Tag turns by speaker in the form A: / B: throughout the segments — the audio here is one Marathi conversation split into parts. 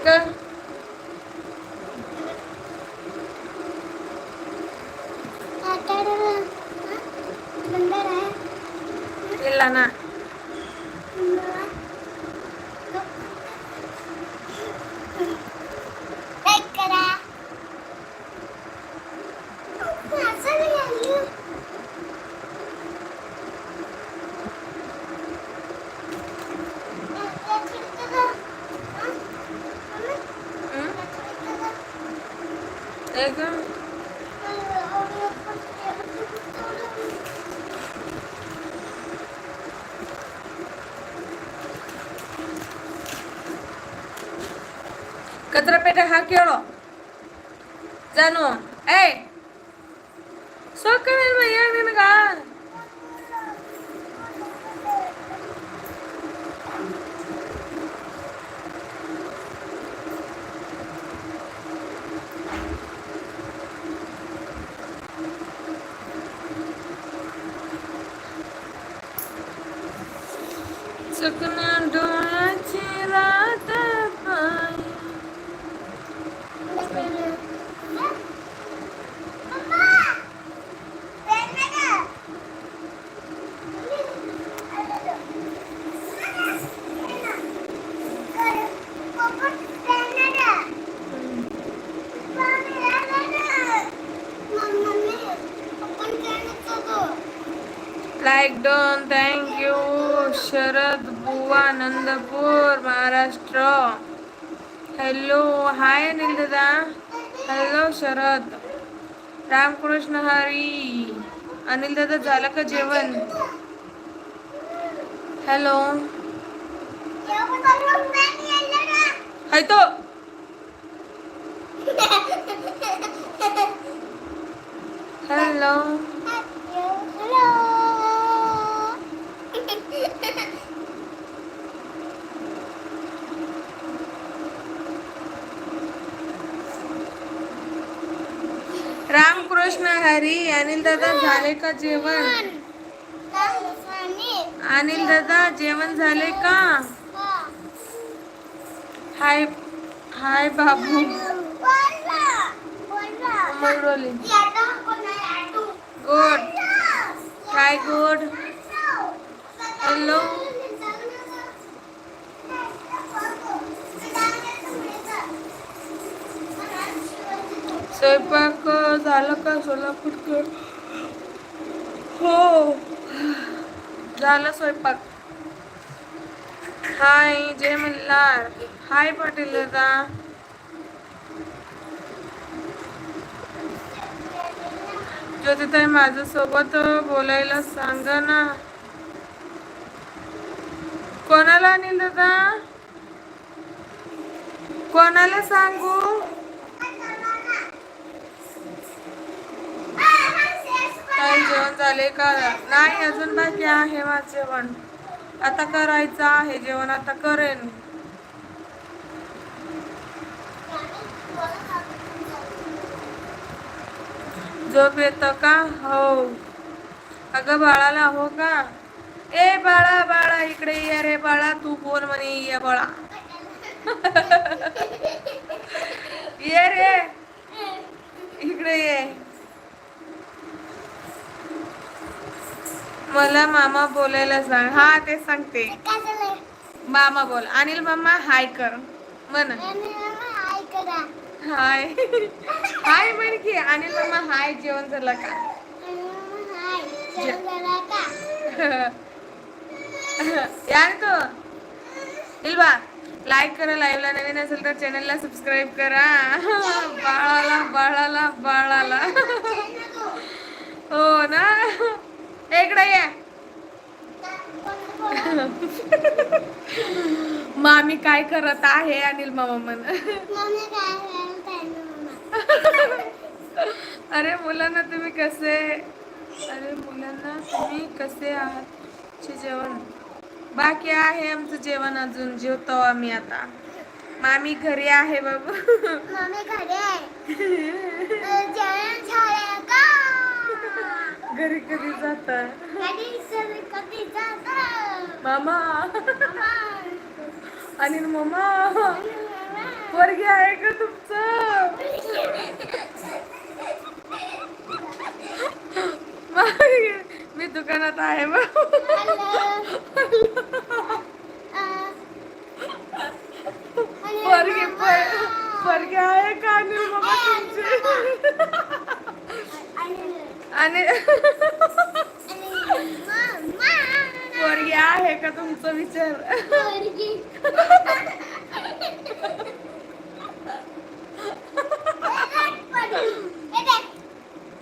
A: இருக்க. இல்லைண்ணா. ಕಚರ ಪೇಟೆ ಹಾಕಿ ಹೇಳು. ಜಾನು ಏಯ್ ಸೊಕ್ಕಣ ಹೇಳ ನಿನಗ? हॅलो हाय अनिल दादा हॅलो शरद रामकृष्ण हरी अनिल दादा झालं का जेवण? हॅलो हाय तो. हॅलो रामकृष्ण हरी अनिल दादा झाले का जेवण? अनिल दादा जेवण झाले का? हाय हाय बाबू. गुड काय गुड हॅलो स्वयंपाक झालं का सोलापूरकर हो. झालं स्वयंपाक. हाय जय मल्हार. हाय पाटील दादा. ज्योतिताई माझ्यासोबत बोलायला सांगा ना. कोणाला अनिल दादा? कोणाला सांगू? काय जेवण झाले का? नाही अजून बाकी आहे माझं जेवण. आता करायचं आहे जेवण आता करेन. झोप येतं का? हो. अगं बाळाला हो का? ए बाळा बाळा इकडे ये रे बाळा. तू कोण म्हणे ये बाळा. ये रे. इकडे ये. मला मामा बोलायला सांग हा ते सांगते. मामा बोल. अनिल मामा हाय कर. म्हण. हाय हाय. म्हण की अनिल मामा हाय जेवण झालं का? यार तो. इल्वा लाईक करा लाईव्हला नवीन असेल तर चॅनलला सबस्क्राईब करा. बाळाला बाळाला बाळाला. हो ना? इकडे ये. मामी काय करत आहे अनिल मामा म्हण. अरे मुलांना तुम्ही कसे? अरे मुलांना तुम्ही कसे आहात? जेवण. बाकी आहे आमचं जेवण अजून. जेवतो आम्ही आता. मामी घरी आहे बाबू. घरी कधी जात? मामा. अनिल मामा. पोरगी आहे का तुमचं? मी दुकानात आहे बा पोरगी पोर- पोरगी आहे का अनिल मामा तुमची आणि पोरगी आहे का तुमचं विचार?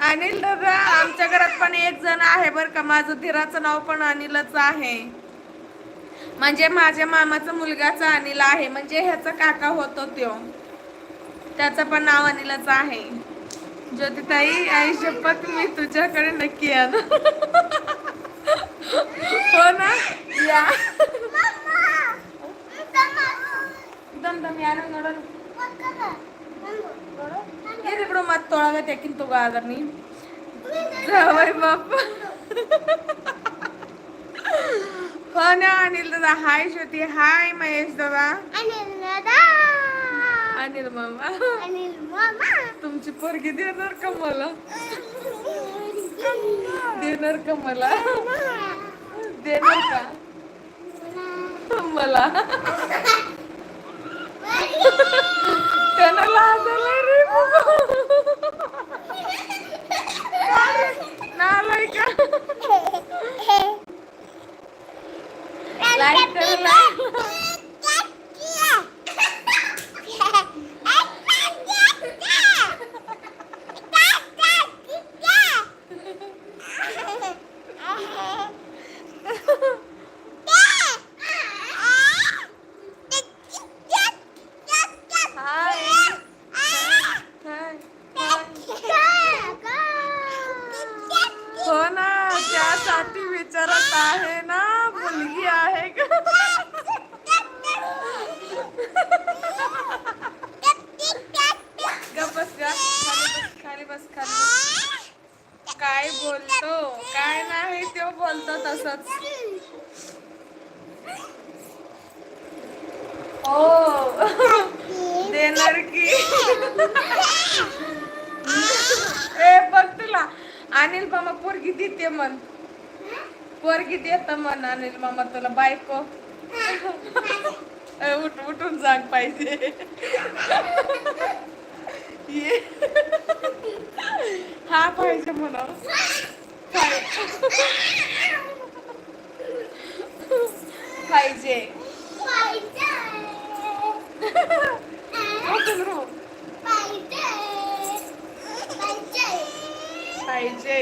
A: अनिल दादा आमच्या घरात पण एक जण आहे बर का. माझं धीराचं नाव पण अनिलच आहे. म्हणजे माझ्या मामाचा मुलगाचा अनिल आहे. म्हणजे ह्याचा काका होतो त्यो. त्याचं पण नाव अनिलच आहे. ज्योतिताई आई शपथ मी तुझ्याकडे नक्की या हो ना? या. दम मात तोळाव्या त्याकीन तो गादरनी जावय बाप. हो ना अनिल दादा. हाय ज्योती. हाय महेश दादा. अनिल दादा. मामा. तुमची पोरगी देणार का मला? देणार का मला? देणार का? मला. त्यानं रे नालाय का? लाईक कर लाईक हाय हाय हो ना त्यासाठी विचारत आहे ना मुलगी आहे का गप बस ग खाली बस खाली बस खाली बस काय बोलतो काय नाही तो तसंच हो देणार की ए बघ तुला. अनिल मामा पोरगी देते मन पोरगी देत मन अनिल मामा तुला बायको. उठ उठून जाग पाहिजे. हा पाहिजे म्हणा पाहिजे उठून रो. पाहिजे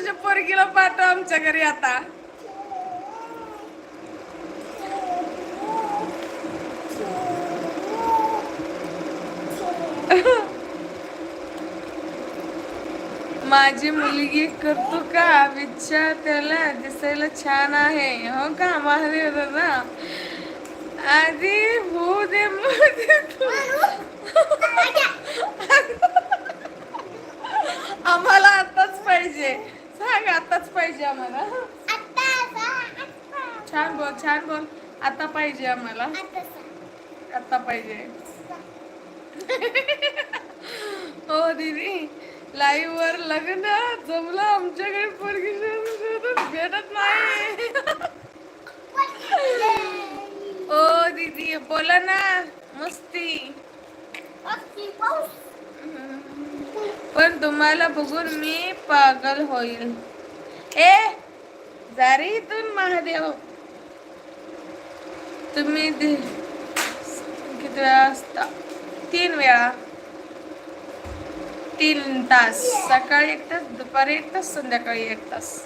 A: अनिल तुझ्या पोरगीला पाठव आमच्या घरी आता. माझी मुलगी करतो का? विचार त्याला दिसायला छान आहे. हो का महादेव दादा? आधी होऊ दे आम्हाला आताच पाहिजे. सांग आताच पाहिजे आम्हाला. छान बोल छान बोल. आता पाहिजे आम्हाला. आता पाहिजे. हो दीदी. लाईव्ह वर लग्न जमलं आमच्याकडे पोरगी शोधून भेटत नाही. ओ दीदी. बोला ना. मस्ती. पण तुम्हाला बघून मी पागल होईल. ए जारी इथून महादेव. तुम्ही किती वेळा असता? तीन वेळा. तीन तास. सकाळी एक तास दुपारी एक तास संध्याकाळी एक तास.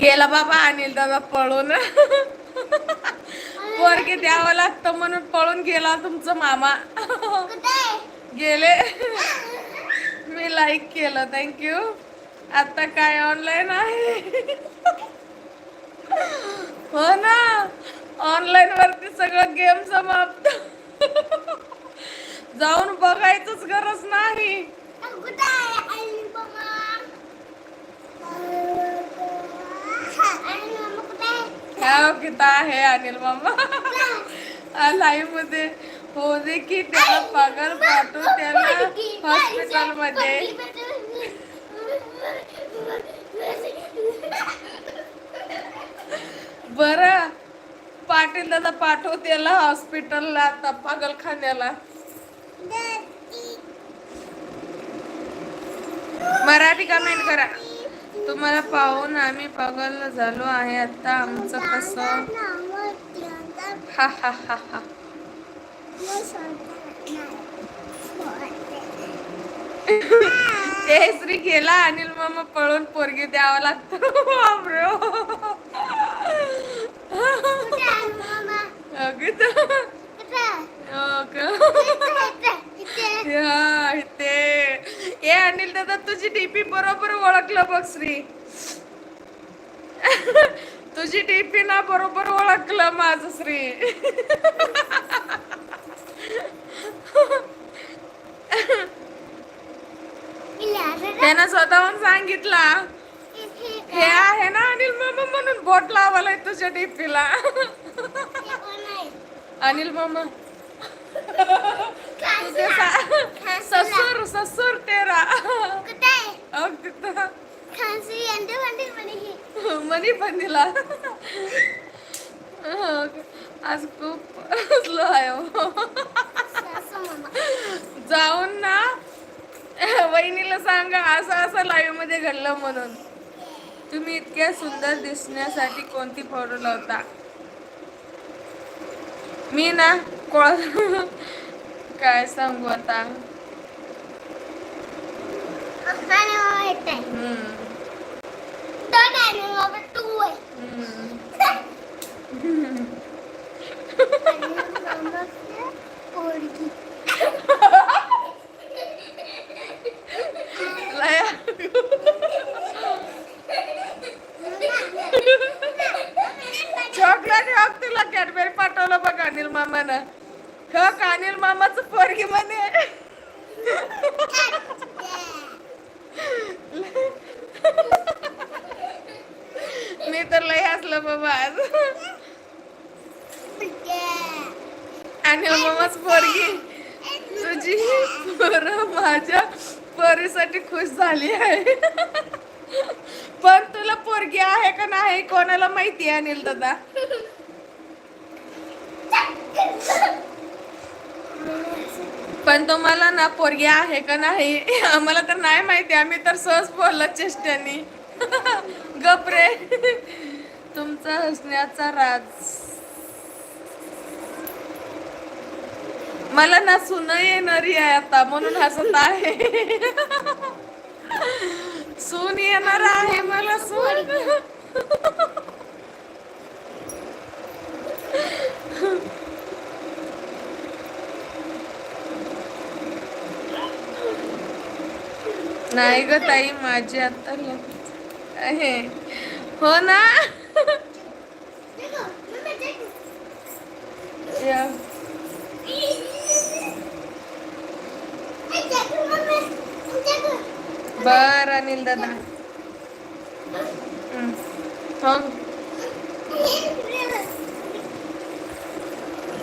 A: गेला बाबा अनिल दादा पळून. पोरगे द्यावं लागतं म्हणून पळून गेला तुमचं मामा. गेले. मी लाईक केलं थँक्यू आता काय ऑनलाईन आहे? हो ना ऑनलाईन वरती सगळं गेम समाप्त. जाऊन बघायचंच गरज नाही.
B: कुठे आहे?
A: किता आहे? अनिल मामा. लाईव्हमध्ये. हो दे की त्याला पागल पाठवू त्याला हॉस्पिटलमध्ये. बर. पाटील दादा पाठव त्याला हॉस्पिटलला आता पागलखान्याला. मराठी कमेंट करा. तुम्हाला पाहून आम्ही पागल झालो आहे. आता आमचं कसं? हा हा हा हा. केसरी केला अनिल मामा पळून पोरगी द्यावं लागतं. अगं अनिल दादा तुझी डीपी बरोबर ओळखलं बघ श्री. तुझी डीपी ना बरोबर ओळखलं माझं श्री. त्यानं स्वतःहून सांगितला. हे आहे ना अनिल मामा म्हणून बोट लावालाय तुझ्या डीपीला अनिल मामा. तुझे ससुर ससुर तेरा मनी पण दिला आज खूप स्लो आहे. जाऊन ना वहिनीला सांगा असं असं लाईव्हमध्ये घडलं म्हणून तुम्ही इतक्या सुंदर दिसण्यासाठी कोणती पावडर लावता? मी ना कोळ काय सांगू आता हम्म, हम्म. लया चॉकलेट हक तुला कॅडबरी पाठवलं बघ अनिल मामानं हक अनिल मामाचं पोरगी म्हणे. मी तर लय हसलं बाबा आज. अनिल मामाच पोरगी तुझी पोर माझ्या पोरीसाठी खुश झाली आहे. पण तुला पोरगी आहे का नाही कोणाला माहिती आहे अनिल दादा? पण तुम्हाला ना पोरगी आहे का नाही आम्हाला तर नाही माहिती. आम्ही तर सहज बोललो चेष्टानी गपरे तुमचा हसण्याचा राज. मला ना सुन येणारी आहे आता म्हणून हसत आहे. सून येणार आहे मला सून. नाही ग ताई माझी आता आहे. हो ना? या. बर अनिल दादा. हो.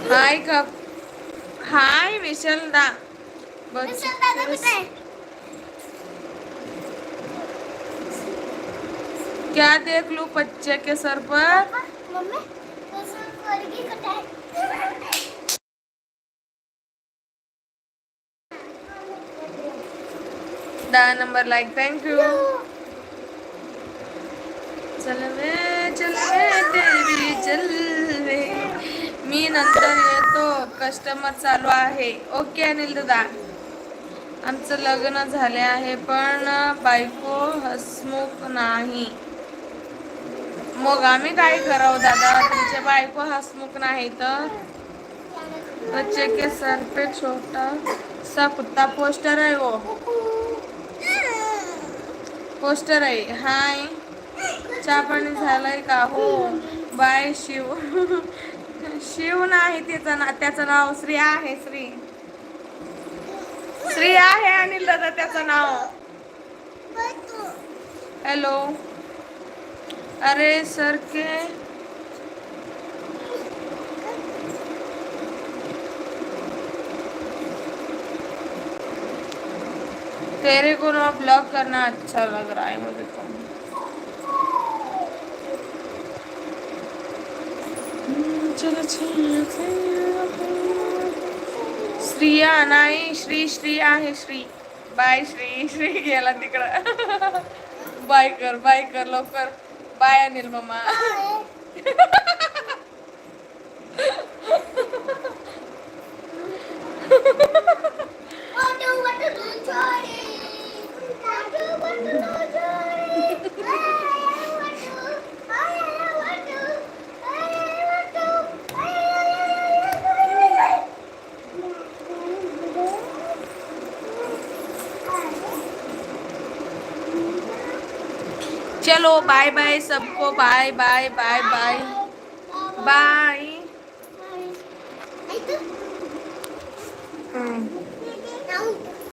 A: हाय कप हाय विशाल दा बस क्या देख लू बच्चे के सर पर? दहा नंबर लाईक थँक्यू वे चल वे तेरी जलवे मी नंतर येतो कस्टमर चालू आहे. ओके अनिल दादा. आमचं लग्न झाले आहे पण बायको हसमुख नाही. मग आम्ही काय करावं दादा? तुमचे बायको हसमुख नाही तर? बच्चे के सर पे छोटा. सा कुत्ता पोस्टर आहे वो पोस्टर आहे. हाय. चहा पाणी झालंय का? हो. बाय शिव. शिव नाही त्याचं ना त्याचं नाव श्री आहे श्री. श्री आहे अनिल दादा त्याचं नाव. हॅलो अरे सर के तेरे को ना ब्लॉक करना अच्छा लग रहा है मुझे तो। श्रिया नाही श्री श्री आहे श्री। बाय श्री श्री गेला तिकडं। बाय कर बाय कर लवकर। बाय अनिल मामा चलो बाय बाय सबको bye bye bye bye bye